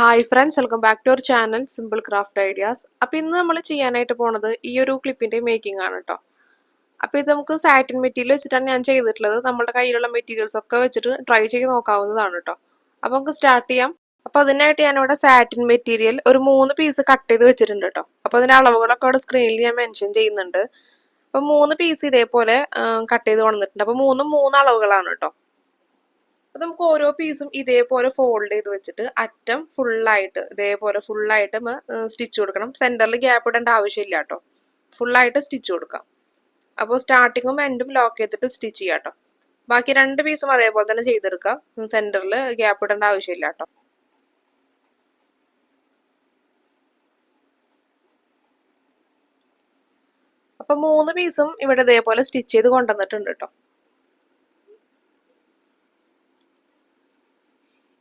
Hi friends welcome back to our channel simple craft ideas അപ്പോൾ ഇന്ന് നമ്മൾ ചെയ്യാനായിട്ട് പോണത് ഈ ഒരു ക്ലിപ്പിന്റെ മേക്കിംഗ് ആണ് കേട്ടോ അപ്പോൾ ഇത് നമുക്ക് സാറ്റിൻ മെറ്റീരിയൽ വെച്ചിട്ടാണ് ഞാൻ ചെയ്തിട്ടുള്ളത്. നമ്മുടെ കയ്യിലുള്ള മെറ്റീരിയൽസ് ഒക്കെ വെച്ചിട്ട് ട്രൈ ചെയ്ത് നോക്കാവുന്നതാണ് കേട്ടോ അപ്പോൾ നമുക്ക് സ്റ്റാർട്ട് ചെയ്യാം. അപ്പോൾ അതിനായിട്ട് ഞാനിവിടെ സാറ്റിൻ മെറ്റീരിയൽ ഒരു മൂന്ന് പീസ് കട്ട് ചെയ്ത് വെച്ചിട്ടുണ്ട് കേട്ടോ അപ്പോൾ അതിന്റെ അളവുകളൊക്കെ അവിടെ സ്ക്രീനിൽ ഞാൻ മെൻഷൻ ചെയ്യുന്നുണ്ട്. അപ്പോൾ മൂന്ന് പീസ് ഇതേപോലെ കട്ട് ചെയ്ത് വന്നിട്ടുണ്ട് അപ്പോൾ മൂന്നും മൂന്ന് അളവുകളാണ് കേട്ടോ അപ്പൊ നമുക്ക് ഓരോ പീസും ഇതേപോലെ ഫോൾഡ് ചെയ്ത് വെച്ചിട്ട് അറ്റം ഫുള്ളായിട്ട് ഇതേപോലെ ഫുള്ളായിട്ട് സ്റ്റിച്ച് കൊടുക്കണം. സെന്ററിൽ ഗ്യാപ്പ് ഇടേണ്ട ആവശ്യമില്ല കേട്ടോ. ഫുള്ളായിട്ട് സ്റ്റിച്ച് കൊടുക്കാം. അപ്പോൾ സ്റ്റാർട്ടിങ്ങും എൻഡും ലോക്ക് ചെയ്തിട്ട് സ്റ്റിച്ച് ചെയ്യാം കേട്ടോ. ബാക്കി രണ്ട് പീസും അതേപോലെ തന്നെ ചെയ്തെടുക്കാം. സെന്ററിൽ ഗ്യാപ്പ് ഇടേണ്ട ആവശ്യമില്ല കേട്ടോ. അപ്പൊ മൂന്ന് പീസും ഇവിടെ ഇതേപോലെ സ്റ്റിച്ച് ചെയ്ത് കൊണ്ടുവന്നിട്ടുണ്ട് കേട്ടോ.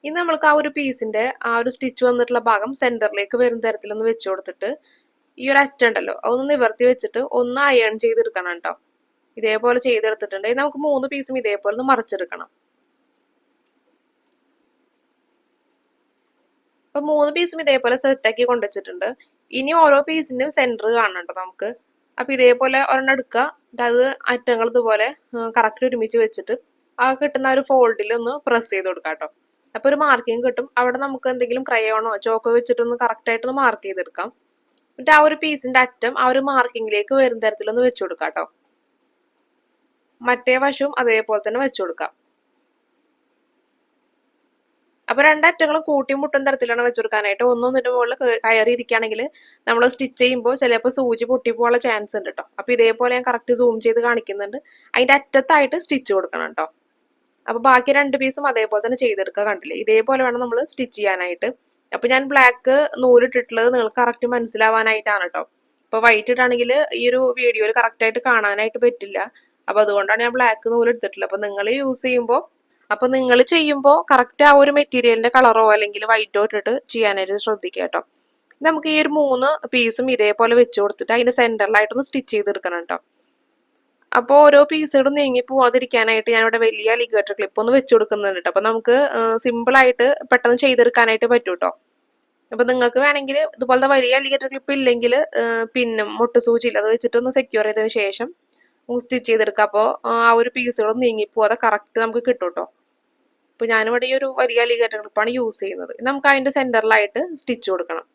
ഇനി നമ്മൾക്ക് ആ ഒരു പീസിന്റെ ആ ഒരു സ്റ്റിച്ച് വന്നിട്ടുള്ള ഭാഗം സെന്ററിലേക്ക് വരും തരത്തിലൊന്ന് വെച്ചു കൊടുത്തിട്ട് ഈ ഒരു അറ്റുണ്ടല്ലോ അതൊന്ന് നിവർത്തി വെച്ചിട്ട് ഒന്ന് അയൺ ചെയ്തെടുക്കണം കേട്ടോ. ഇതേപോലെ ചെയ്തെടുത്തിട്ടുണ്ട്. നമുക്ക് മൂന്ന് പീസും ഇതേപോലെ ഒന്ന് മറിച്ചെടുക്കണം. അപ്പൊ മൂന്ന് പീസും ഇതേപോലെ സെറ്റാക്കി കൊണ്ടുവച്ചിട്ടുണ്ട് ഇനി ഓരോ പീസിന്റെയും സെന്റർ കാണണം കേട്ടോ നമുക്ക്. അപ്പൊ ഇതേപോലെ ഒരെണ്ണം എടുക്കുക. അത് അറ്റങ്ങൾ ഇതുപോലെ കറക്റ്റ് ഒരുമിച്ച് വെച്ചിട്ട് ആ കിട്ടുന്ന ഒരു ഫോൾഡിൽ ഒന്ന് പ്രസ് ചെയ്ത് കൊടുക്കാം കേട്ടോ. അപ്പൊ ഒരു മാർക്കിങ് കിട്ടും. അവിടെ നമുക്ക് എന്തെങ്കിലും ക്രയോണോ ചോക്കോ വെച്ചിട്ടൊന്ന് ആയിട്ടൊന്ന് മാർക്ക് ചെയ്തെടുക്കാം. എന്നിട്ട് ആ ഒരു പീസിന്റെ അറ്റം ആ ഒരു മാർക്കിങ്ങിലേക്ക് വരുന്ന തരത്തിലൊന്ന് വെച്ചു കൊടുക്കാം കേട്ടോ. മറ്റേ വശവും അതേപോലെ തന്നെ വെച്ചു കൊടുക്കാം. അപ്പൊ രണ്ടറ്റങ്ങളും കൂട്ടി മുട്ടുന്ന തരത്തിലാണ് വെച്ചു കൊടുക്കാനായിട്ട്. ഇതിന്റെ മുകളിൽ കയറി ഇരിക്കുകയാണെങ്കിൽ നമ്മൾ സ്റ്റിച്ച് ചെയ്യുമ്പോൾ ചിലപ്പോൾ സൂചി പൊട്ടി പൊട്ടിപ്പോകാനുള്ള ചാൻസ് ഉണ്ട് കേട്ടോ. അപ്പൊ ഇതേപോലെ ഞാൻ കറക്റ്റ് സൂം ചെയ്ത് കാണിക്കുന്നുണ്ട്. അതിന്റെ അറ്റത്തായിട്ട് സ്റ്റിച്ച് കൊടുക്കണം കേട്ടോ. അപ്പൊ ബാക്കി രണ്ട് പീസും അതേപോലെ തന്നെ ചെയ്തെടുക്കുക കണ്ടില്ലേ? ഇതേപോലെ വേണം നമ്മൾ സ്റ്റിച്ച് ചെയ്യാനായിട്ട്. അപ്പോൾ ഞാൻ ബ്ലാക്ക് നൂലിട്ടിട്ടുള്ളത് നിങ്ങൾക്ക് കറക്റ്റ് മനസ്സിലാവാനായിട്ടാണ് കേട്ടോ ഇപ്പോൾ വൈറ്റ് ഇട്ടാണെങ്കിൽ ഈ ഒരു വീഡിയോയിൽ കറക്റ്റ് ആയിട്ട് കാണാനായിട്ട് പറ്റില്ല. അപ്പോൾ അതുകൊണ്ടാണ് ഞാൻ ബ്ലാക്ക് നൂൽ എടുത്തിട്ടുള്ളത് അപ്പൊ നിങ്ങൾ യൂസ് ചെയ്യുമ്പോൾ അപ്പൊ നിങ്ങൾ ചെയ്യുമ്പോൾ കറക്റ്റ് ആ ഒരു മെറ്റീരിയലിന്റെ കളറോ അല്ലെങ്കിൽ വൈറ്റോ ഇട്ടിട്ട് ചെയ്യാനായിട്ട് ശ്രദ്ധിക്കുക കേട്ടോ നമുക്ക് ഈ ഒരു മൂന്ന് പീസും ഇതേപോലെ വെച്ച് കൊടുത്തിട്ട് അതിന്റെ സെന്ററിലായിട്ടൊന്ന് സ്റ്റിച്ച് ചെയ്തെടുക്കണം കേട്ടോ അപ്പോൾ ഓരോ പീസുകളും നീങ്ങി പോവാതിരിക്കാനായിട്ട് ഞാനിവിടെ വലിയ ലിഗേറ്റർ ക്ലിപ്പ് ഒന്ന് വെച്ച് കൊടുക്കുന്നുണ്ട് അപ്പൊ നമുക്ക് സിമ്പിൾ ആയിട്ട് പെട്ടെന്ന് ചെയ്തെടുക്കാനായിട്ട് പറ്റും കേട്ടോ അപ്പൊ നിങ്ങൾക്ക് വേണമെങ്കിൽ ഇതുപോലത്തെ വലിയ ലിഗേറ്റർ ക്ലിപ്പ് ഇല്ലെങ്കിൽ പിന്നും സൂചിയില്ല അത് വെച്ചിട്ടൊന്ന് സെക്യൂർ ചെയ്തതിന് ശേഷം സ്റ്റിച്ച് ചെയ്തെടുക്കുക അപ്പോൾ ആ ഒരു പീസുകളൊന്നും നീങ്ങി പോവാതെ കറക്റ്റ് നമുക്ക് കിട്ടും കേട്ടോ അപ്പൊ ഞാനിവിടെ ഈ ഒരു വലിയ ലിഗേറ്റർ ക്ലിപ്പാണ് യൂസ് ചെയ്യുന്നത്. നമുക്ക് അതിന്റെ സെന്ററിലായിട്ട് സ്റ്റിച്ച് കൊടുക്കണം.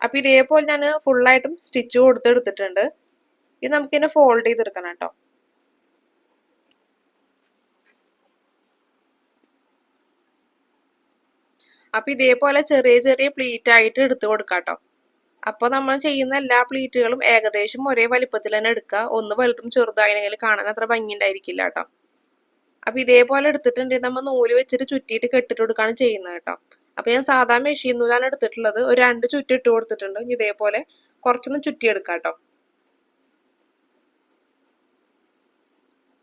അപ്പൊ ഇതേപോലെ ഞാൻ ഫുള്ളായിട്ടും സ്റ്റിച്ച് കൊടുത്തെടുത്തിട്ടുണ്ട്. ഇത് നമുക്ക് ഇതിനെ ഫോൾഡ് ചെയ്തെടുക്കണം കേട്ടോ. അപ്പൊ ഇതേപോലെ ചെറിയ ചെറിയ പ്ലീറ്റ് ആയിട്ട് എടുത്തു കൊടുക്കാം കേട്ടോ. അപ്പൊ നമ്മൾ ചെയ്യുന്ന എല്ലാ പ്ലീറ്റുകളും ഏകദേശം ഒരേ വലിപ്പത്തിൽ തന്നെ എടുക്കുക. ഒന്ന് വലുതും ചെറുതായിരുന്നെങ്കിൽ കാണാൻ അത്ര ഭംഗി ഉണ്ടായിരിക്കില്ല കേട്ടോ. അപ്പൊ ഇതേപോലെ എടുത്തിട്ടുണ്ടെങ്കിൽ നമ്മൾ നൂൽ വെച്ചിട്ട് ചുറ്റിയിട്ട് കെട്ടിട്ട് കൊടുക്കുകയാണ് ചെയ്യുന്നത് കേട്ടോ. അപ്പൊ ഞാൻ സാധാ മെഷീൻ നൂലാണ് എടുത്തിട്ടുള്ളത്. ഒരു രണ്ട് ചുറ്റിട്ട് കൊടുത്തിട്ടുണ്ട്. ഇതേപോലെ കുറച്ചൊന്ന് ചുറ്റിയെടുക്കാം കേട്ടോ.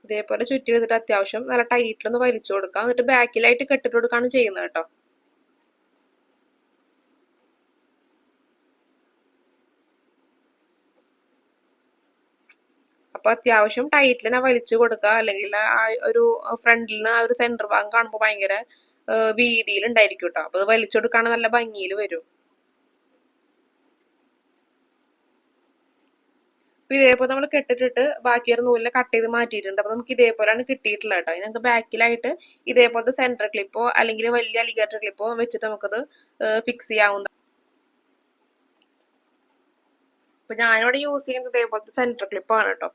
ഇതേപോലെ ചുറ്റി എടുത്തിട്ട് അത്യാവശ്യം നല്ല ടൈറ്റിലൊന്ന് വലിച്ചു കൊടുക്കാം. എന്നിട്ട് ബാക്കിലായിട്ട് കെട്ടിട്ട് കൊടുക്കുകയാണ് ചെയ്യുന്നത് കേട്ടോ. അപ്പൊ അത്യാവശ്യം ടൈറ്റിൽ വലിച്ചു കൊടുക്കുക. അല്ലെങ്കിൽ ആ ഒരു ഫ്രണ്ടിൽ നിന്ന് ആ ഒരു സെന്റർ ഭാഗം കാണുമ്പോൾ ഭയങ്കര വീതിയിൽ ഉണ്ടായിരിക്കും കേട്ടോ. അപ്പൊ അത് വലിച്ചു കൊടുക്കുകയാണെങ്കിൽ നല്ല ഭംഗിയിൽ വരും. അപ്പൊ ഇതേപോലെ നമ്മൾ കെട്ടിട്ടിട്ട് ബാക്കി ഒരു നൂലിനെ കട്ട് ചെയ്ത് മാറ്റിയിട്ടുണ്ട്. അപ്പൊ നമുക്ക് ഇതേപോലെയാണ് കിട്ടിയിട്ടുള്ളത് കേട്ടോ. നമുക്ക് ബാക്കിലായിട്ട് ഇതേപോലത്തെ സെന്റർ ക്ലിപ്പോ അല്ലെങ്കിൽ വലിയ അലിഗേറ്റർ ക്ലിപ്പോ വെച്ചിട്ട് നമുക്കത് ഫിക്സ് ചെയ്യാവുന്ന അപ്പൊ ഞാനിവിടെ യൂസ് ചെയ്യുന്നത് ഇതേപോലത്തെ സെന്റർ ക്ലിപ്പാണ് കേട്ടോ.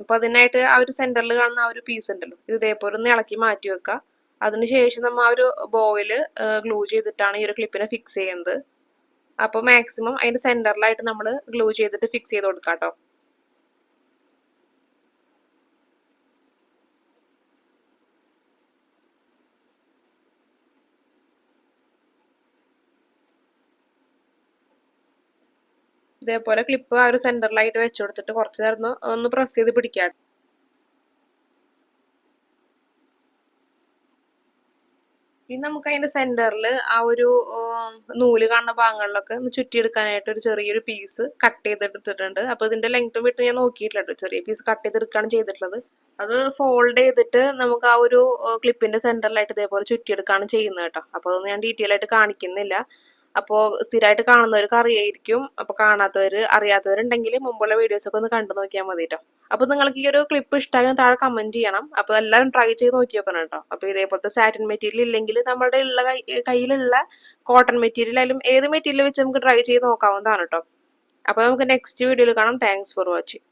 അപ്പൊ അതിനായിട്ട് ആ ഒരു സെന്ററിൽ കാണുന്ന ആ ഒരു പീസ് ഉണ്ടല്ലോ. ഇത് ഇതേപോലെ ഒന്ന് ഇളക്കി മാറ്റി വെക്കുക അതിനുശേഷം നമ്മൾ ആ ഒരു ബോയിൽ ഗ്ലൂ ചെയ്തിട്ടാണ് ഈ ഒരു ക്ലിപ്പിനെ ഫിക്സ് ചെയ്യുന്നത്. അപ്പോൾ മാക്സിമം അതിന്റെ സെന്ററിലായിട്ട് നമ്മൾ ഗ്ലൂ ചെയ്തിട്ട് ഫിക്സ് ചെയ്ത് കൊടുക്കാം കേട്ടോ ഇതേപോലെ ക്ലിപ്പ് ആ ഒരു സെന്ററിലായിട്ട് വെച്ചു കൊടുത്തിട്ട് കുറച്ച് നേരം ഒന്ന് പ്രസ് ചെയ്ത് പിടിക്കാം ഇനി നമുക്ക് അതിന്റെ സെന്ററിൽ ആ ഒരു നൂൽ കാണുന്ന ഭാഗങ്ങളിലൊക്കെ ഒന്ന് ചുറ്റിയെടുക്കാനായിട്ട് ഒരു ചെറിയൊരു പീസ് കട്ട് ചെയ്തെടുത്തിട്ടുണ്ട്. അപ്പൊ ഇതിന്റെ ലെങ്ത്തും വിട്ട് ഞാൻ നോക്കിയിട്ടില്ല ചെറിയ പീസ് കട്ട് ചെയ്തെടുക്കുകയാണ് ചെയ്തിട്ടുള്ളത്. അത് ഫോൾഡ് ചെയ്തിട്ട് നമുക്ക് ആ ഒരു ക്ലിപ്പിന്റെ സെന്ററിലായിട്ട് ഇതേപോലെ ചുറ്റിയെടുക്കുകയാണ് ചെയ്യുന്നത് കേട്ടോ അപ്പോൾ അതൊന്നും ഞാൻ ഡീറ്റെയിൽ ആയിട്ട് കാണിക്കുന്നില്ല. അപ്പോൾ സ്ഥിരമായിട്ട് കാണുന്നവർക്ക് അറിയായിരിക്കും. അപ്പോൾ കാണാത്തവർ അറിയാത്തവരുണ്ടെങ്കിൽ മുമ്പുള്ള വീഡിയോസ് ഒക്കെ ഒന്ന് കണ്ടു നോക്കിയാൽ മതി കേട്ടോ അപ്പോൾ നിങ്ങൾക്ക് ഈ ഒരു ക്ലിപ്പ് ഇഷ്ടമായി താഴെ കമന്റ് ചെയ്യണം. അപ്പോൾ എല്ലാവരും ട്രൈ ചെയ്ത് നോക്കി നോക്കണം കേട്ടോ അപ്പോൾ ഇതേപോലത്തെ സാറ്റിൻ മെറ്റീരിയൽ ഇല്ലെങ്കിൽ നമ്മുടെ ഉള്ള കയ്യിലുള്ള കോട്ടൺ മെറ്റീരിയൽ ആയാലും ഏത് മെറ്റീരിയൽ വെച്ച് നമുക്ക് ട്രൈ ചെയ്ത് നോക്കാവുന്നതാണ് കേട്ടോ അപ്പോൾ നമുക്ക് നെക്സ്റ്റ് വീഡിയോയിൽ കാണാം. Thanks for watching